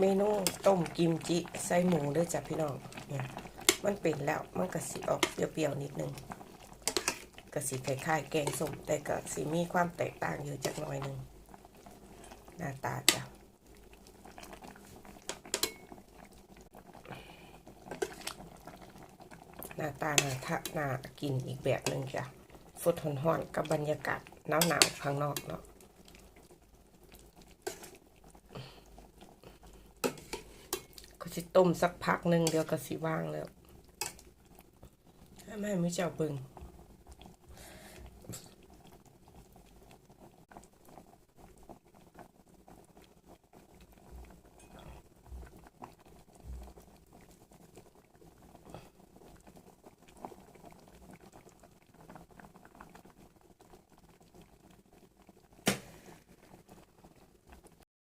เมนูต้มกิมจิใส่หมูด้วยจ้ะพี่น้องเนี่ยมันเป็นแล้วมันก็สิออกเปรี้ยวๆนิดนึงก็สิคล้ายๆแกงส้มแต่ก็สิมีความแตกต่างอยู่จักหน่อยหนึ่งหน้าตาจ้ะหน้าตาหน้าทะหน้ากินอีกแบบหนึ่งจ้ะฟุดห่อนๆกับบรรยากาศหนาวๆข้างนอกเนาะ ก็สิต้มสักพักหนึ่งเดี๋ยวก็สิว่างแล้วให้แม่ไม่เจ้าเบิง